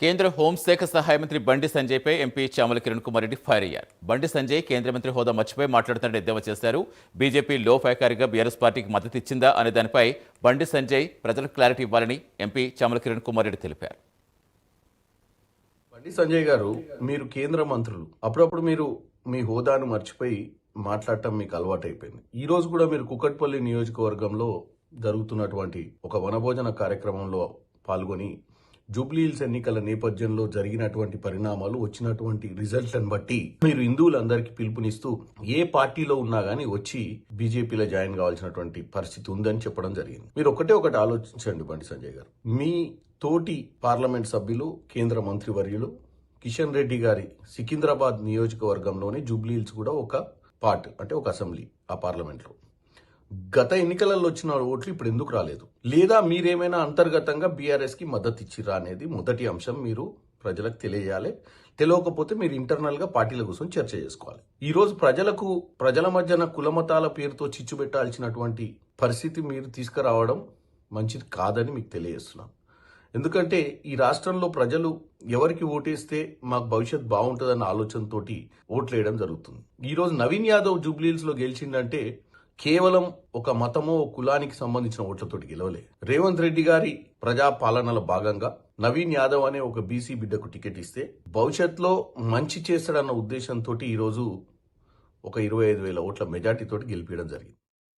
కేంద్ర హోంశాఖ సహాయ మంత్రి బండి సంజయ్పై ఎంపీ చామల కిరణ్ కుమార్ రెడ్డి ఫైర్ అయ్యారు. బండి సంజయ్ కేంద్ర మంత్రి హోదా మర్చిపోయి మాట్లాడుతాడని ఎద్దేవా చేశారు. బీజేపీ లోపాయకారిగా బీఆర్ఎస్ పార్టీకి మద్దతు ఇచ్చిందా అనే దానిపై బండి సంజయ్ ప్రజలకు క్లారిటీ ఇవ్వాలని ఎంపీ చామల కిరణ్ కుమార్ రెడ్డి తెలిపారు. బండి సంజయ్ గారు మీరు కేంద్ర మంత్రులు. అప్పుడప్పుడు మీరు మీ హోదాను మర్చిపోయి మాట్లాడటం మీకు అలవాటు అయిపోయింది ఈ రోజు కూడా మీరు కుక్కట్పల్లి నియోజకవర్గంలో జరుగుతున్నటువంటి ఒక వనభోజన కార్యక్రమంలో పాల్గొని జూబ్లీహిల్స్ ఎన్నికల నేపథ్యంలో జరిగినటువంటి పరిణామాలు వచ్చినటువంటి రిజల్ట్లను బట్టి మీరు హిందువులందరికీ పిలుపునిస్తూ ఏ పార్టీలో ఉన్నా గానీ వచ్చి బీజేపీలో జాయిన్ కావాల్సినటువంటి పరిస్థితి ఉందని చెప్పడం జరిగింది. మీరు ఒకటే ఒకటి ఆలోచించండి బండి సంజయ్ గారు. మీ తోటి పార్లమెంట్ సభ్యులు కేంద్ర మంత్రివర్యులు కిషన్ రెడ్డి గారి సికింద్రాబాద్ నియోజకవర్గంలోని జూబ్లీహిల్స్ కూడా ఒక పార్ట్ అంటే ఒక అసెంబ్లీ ఆ పార్లమెంట్లో. గత ఎన్నికలలో వచ్చిన ఓట్లు ఇప్పుడు ఎందుకు రాలేదు? లేదా మీరేమైనా అంతర్గతంగా బీఆర్ఎస్కి మద్దతు ఇచ్చిరా అనేది మొదటి అంశం మీరు ప్రజలకు తెలియజేయాలి. తెలియకపోతే మీరు ఇంటర్నల్గా పార్టీల కోసం చర్చ చేసుకోవాలి. ఈ రోజు ప్రజలకు ప్రజల మధ్యన కులమతాల పేరుతో చిచ్చు పెట్టాల్సినటువంటి పరిస్థితి మీరు తీసుకురావడం మంచిది కాదని మీకు తెలియజేస్తున్నాను. ఎందుకంటే ఈ రాష్ట్రంలో ప్రజలు ఎవరికి ఓటేస్తే మాకు భవిష్యత్ బాగుంటుందన్న ఆలోచనతోటి ఓట్లు వేయడం జరుగుతుంది ఈరోజు నవీన్ యాదవ్ జూబ్లీహిల్స్లో గెలిచిందంటే కేవలం ఒక మతమో ఒక కులానికి సంబంధించిన ఓట్లతోటి గెలవలే. రేవంత్ రెడ్డి గారి ప్రజా పాలనలో భాగంగా నవీన్ యాదవ్ అనే ఒక బీసీ బిడ్డకు టికెట్ ఇస్తే భవిష్యత్తులో మంచి చేస్తాడన్న ఉద్దేశంతో ఈరోజు ఒక ఇరవై ఐదు వేల ఓట్ల మెజార్టీతోటి గెలిపించడం జరిగింది.